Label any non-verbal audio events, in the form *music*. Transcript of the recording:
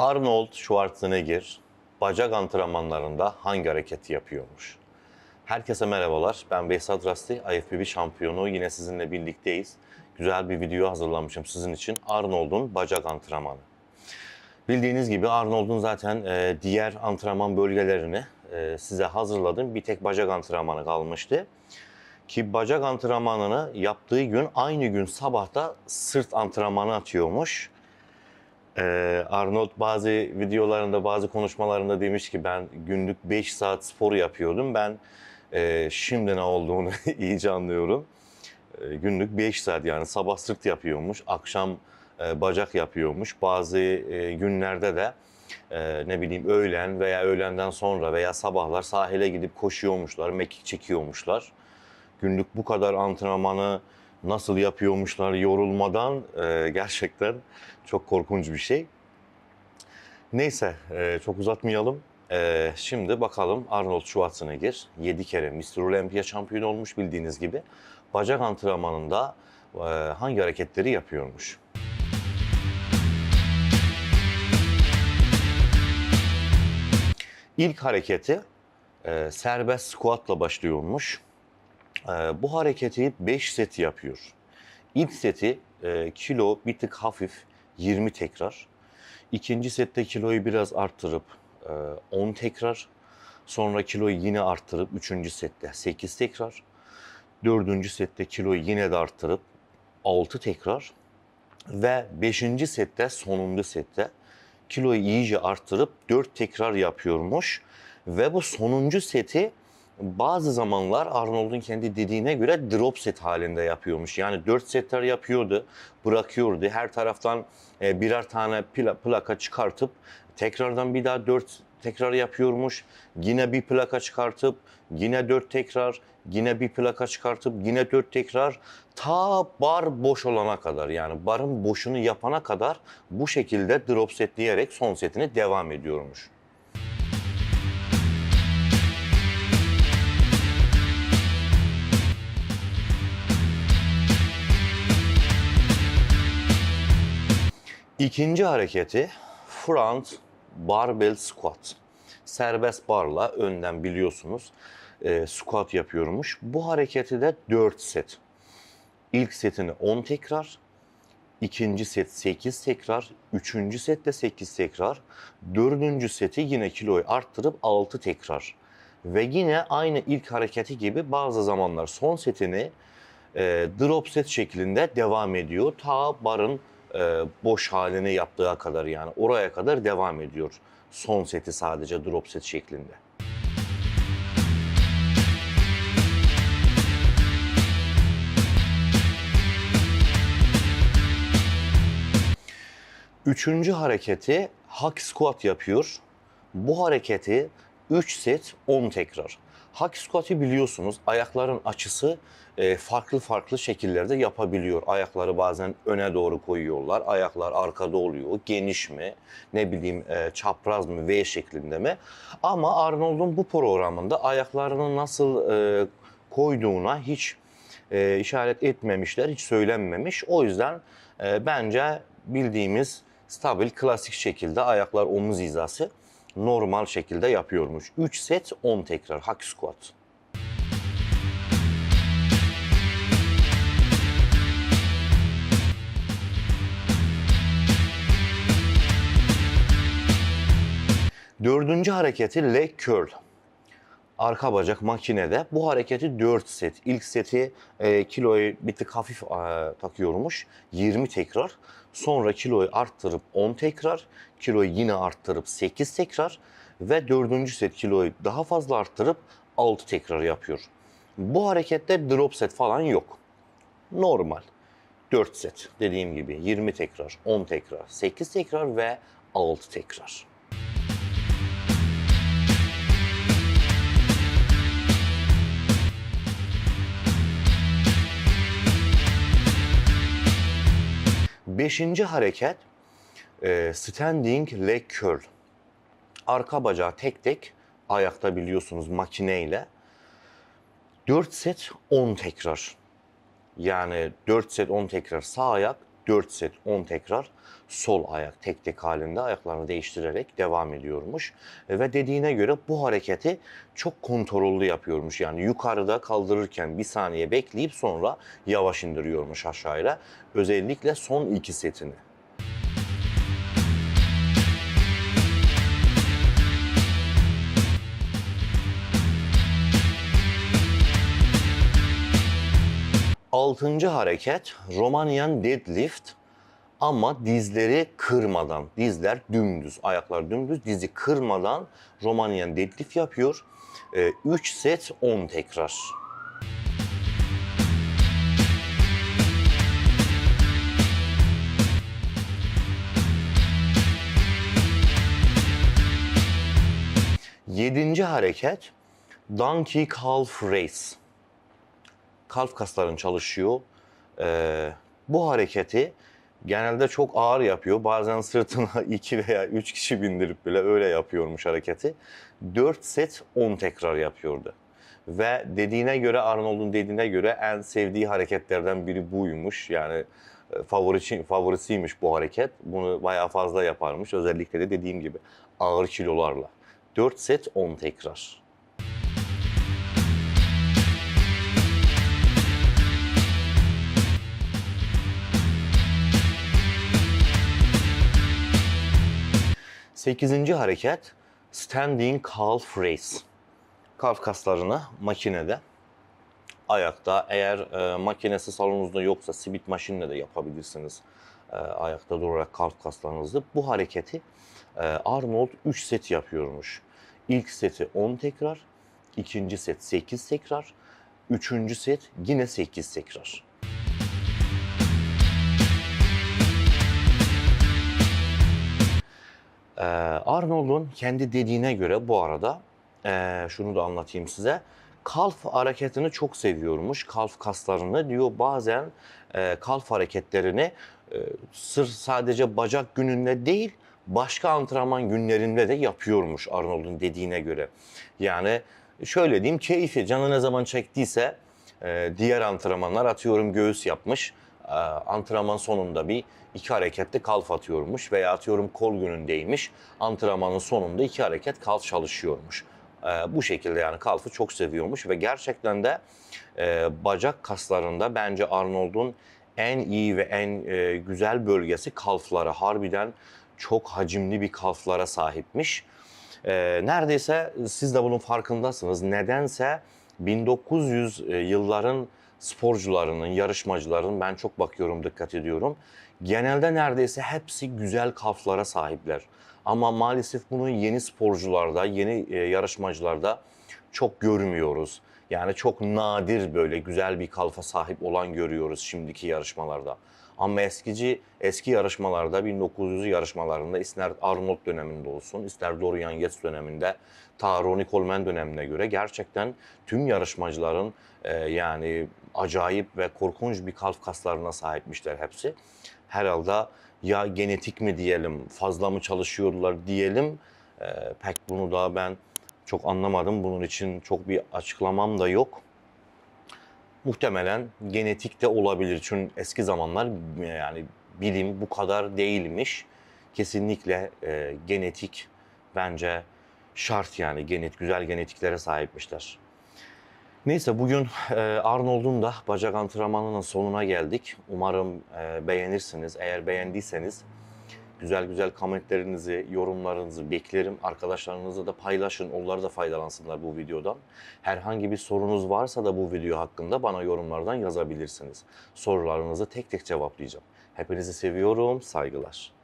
Arnold Schwarzenegger bacak antrenmanlarında hangi hareketi yapıyormuş? Herkese merhabalar. Ben Behzat Rasti, IFBB şampiyonu. Yine sizinle birlikteyiz. Güzel bir video hazırlamışım sizin için. Arnold'un bacak antrenmanı. Bildiğiniz gibi Arnold'un zaten e, diğer antrenman bölgelerini e, size hazırladım. Bir tek bacak antrenmanı kalmıştı. Ki bacak antrenmanını yaptığı gün aynı gün sabahta sırt antrenmanı atıyormuş. Ee, Arnold bazı videolarında, bazı konuşmalarında demiş ki ben günlük 5 saat spor yapıyordum. Ben e, şimdi ne olduğunu *laughs* iyice anlıyorum. E, günlük 5 saat yani sabah sırt yapıyormuş, akşam e, bacak yapıyormuş. Bazı e, günlerde de e, ne bileyim öğlen veya öğlenden sonra veya sabahlar sahile gidip koşuyormuşlar, mekik çekiyormuşlar. Günlük bu kadar antrenmanı nasıl yapıyormuşlar yorulmadan e, gerçekten çok korkunç bir şey. Neyse e, çok uzatmayalım. E, şimdi bakalım Arnold Schwarzenegger 7 kere Mr. Olympia şampiyonu olmuş bildiğiniz gibi. Bacak antrenmanında e, hangi hareketleri yapıyormuş? İlk hareketi e, serbest squatla başlıyormuş. E, bu hareketi 5 set yapıyor. İlk seti e, kilo bir tık hafif 20 tekrar. İkinci sette kiloyu biraz arttırıp e, 10 tekrar. Sonra kiloyu yine arttırıp üçüncü sette 8 tekrar. Dördüncü sette kiloyu yine de arttırıp 6 tekrar. Ve beşinci sette sonuncu sette kiloyu iyice arttırıp 4 tekrar yapıyormuş. Ve bu sonuncu seti bazı zamanlar Arnold'un kendi dediğine göre drop set halinde yapıyormuş. Yani 4 setler yapıyordu, bırakıyordu. Her taraftan e, birer tane pla- plaka çıkartıp tekrardan bir daha 4 tekrar yapıyormuş. Yine bir plaka çıkartıp yine 4 tekrar, yine bir plaka çıkartıp yine 4 tekrar ta bar boş olana kadar yani barın boşunu yapana kadar bu şekilde drop set diyerek son setini devam ediyormuş. İkinci hareketi front barbell squat. Serbest barla önden biliyorsunuz e, squat yapıyormuş. Bu hareketi de 4 set. İlk setini 10 tekrar, ikinci set 8 tekrar, üçüncü sette 8 tekrar, dördüncü seti yine kiloyu arttırıp 6 tekrar. Ve yine aynı ilk hareketi gibi bazı zamanlar son setini e, drop set şeklinde devam ediyor. Ta barın e, boş halini yaptığı kadar yani oraya kadar devam ediyor. Son seti sadece drop set şeklinde. Üçüncü hareketi hack squat yapıyor. Bu hareketi 3 set 10 tekrar. Hack squat'ı biliyorsunuz ayakların açısı e, farklı farklı şekillerde yapabiliyor. Ayakları bazen öne doğru koyuyorlar, ayaklar arkada oluyor. Geniş mi, ne bileyim e, çapraz mı, V şeklinde mi? Ama Arnold'un bu programında ayaklarını nasıl e, koyduğuna hiç işaret etmemişler, hiç söylenmemiş. O yüzden bence bildiğimiz stabil, klasik şekilde ayaklar omuz hizası normal şekilde yapıyormuş. 3 set 10 tekrar hack squat. Dördüncü hareketi leg curl. Arka bacak makinede. Bu hareketi 4 set. İlk seti e, kiloyu bir tık hafif e, takıyormuş. 20 tekrar. Sonra kiloyu arttırıp 10 tekrar. Kiloyu yine arttırıp 8 tekrar. Ve dördüncü set kiloyu daha fazla arttırıp 6 tekrar yapıyor. Bu harekette drop set falan yok. Normal. 4 set dediğim gibi 20 tekrar, 10 tekrar, 8 tekrar ve 6 tekrar. Beşinci hareket e, standing leg curl. Arka bacağı tek tek ayakta biliyorsunuz makineyle. 4 set 10 tekrar. Yani 4 set 10 tekrar sağ ayak, 4 set 10 tekrar sol ayak tek tek halinde ayaklarını değiştirerek devam ediyormuş. Ve dediğine göre bu hareketi çok kontrollü yapıyormuş. Yani yukarıda kaldırırken bir saniye bekleyip sonra yavaş indiriyormuş aşağıya. Özellikle son iki setini. Altıncı hareket Romanian deadlift ama dizleri kırmadan, dizler dümdüz, ayaklar dümdüz, dizi kırmadan Romanian deadlift yapıyor. 3 set 10 tekrar. Yedinci hareket Donkey Calf Race kalf kasların çalışıyor. Ee, bu hareketi genelde çok ağır yapıyor. Bazen sırtına *laughs* 2 veya 3 kişi bindirip bile öyle yapıyormuş hareketi. 4 set 10 tekrar yapıyordu. Ve dediğine göre Arnold'un dediğine göre en sevdiği hareketlerden biri buymuş. Yani e, favori, favorisiymiş bu hareket. Bunu bayağı fazla yaparmış. Özellikle de dediğim gibi ağır kilolarla. 4 set 10 tekrar. Sekizinci hareket Standing Calf Raise. Kalf kaslarını makinede ayakta eğer e, makinesi salonunuzda yoksa simit maşinle de yapabilirsiniz. E, ayakta durarak kalf kaslarınızı. Bu hareketi e, Arnold 3 set yapıyormuş. İlk seti 10 tekrar, ikinci set 8 tekrar, üçüncü set yine 8 tekrar. Ee, Arnold'un kendi dediğine göre bu arada ee, şunu da anlatayım size. Kalf hareketini çok seviyormuş. Kalf kaslarını diyor bazen e, kalf hareketlerini e, sırf sadece bacak gününde değil başka antrenman günlerinde de yapıyormuş Arnold'un dediğine göre. Yani şöyle diyeyim keyfi canı ne zaman çektiyse e, diğer antrenmanlar atıyorum göğüs yapmış. E, antrenman sonunda bir iki harekette kalf atıyormuş veya atıyorum kol günündeymiş. Antrenmanın sonunda iki hareket kalf çalışıyormuş. E, bu şekilde yani kalfı çok seviyormuş ve gerçekten de e, bacak kaslarında bence Arnold'un en iyi ve en e, güzel bölgesi kalfları. Harbiden çok hacimli bir kalflara sahipmiş. E, neredeyse siz de bunun farkındasınız. Nedense 1900 e, yılların sporcularının, yarışmacıların ben çok bakıyorum, dikkat ediyorum. Genelde neredeyse hepsi güzel kalflara sahipler. Ama maalesef bunu yeni sporcularda, yeni e, yarışmacılarda çok görmüyoruz. Yani çok nadir böyle güzel bir kalfa sahip olan görüyoruz şimdiki yarışmalarda. Ama eskici eski yarışmalarda 1900 yarışmalarında ister Arnold döneminde olsun, ister Dorian Yates döneminde, ta Ronnie Coleman dönemine göre gerçekten tüm yarışmacıların e, yani acayip ve korkunç bir kalf kaslarına sahipmişler hepsi. Herhalde ya genetik mi diyelim, fazla mı çalışıyorlar diyelim. E, pek bunu da ben çok anlamadım. Bunun için çok bir açıklamam da yok. Muhtemelen genetik de olabilir. Çünkü eski zamanlar yani bilim bu kadar değilmiş. Kesinlikle e, genetik bence şart yani genet güzel genetiklere sahipmişler. Neyse bugün e, Arnold'un da bacak antrenmanının sonuna geldik. Umarım e, beğenirsiniz. Eğer beğendiyseniz güzel güzel komentlerinizi, yorumlarınızı beklerim. Arkadaşlarınızla da paylaşın. Onlar da faydalansınlar bu videodan. Herhangi bir sorunuz varsa da bu video hakkında bana yorumlardan yazabilirsiniz. Sorularınızı tek tek cevaplayacağım. Hepinizi seviyorum. Saygılar.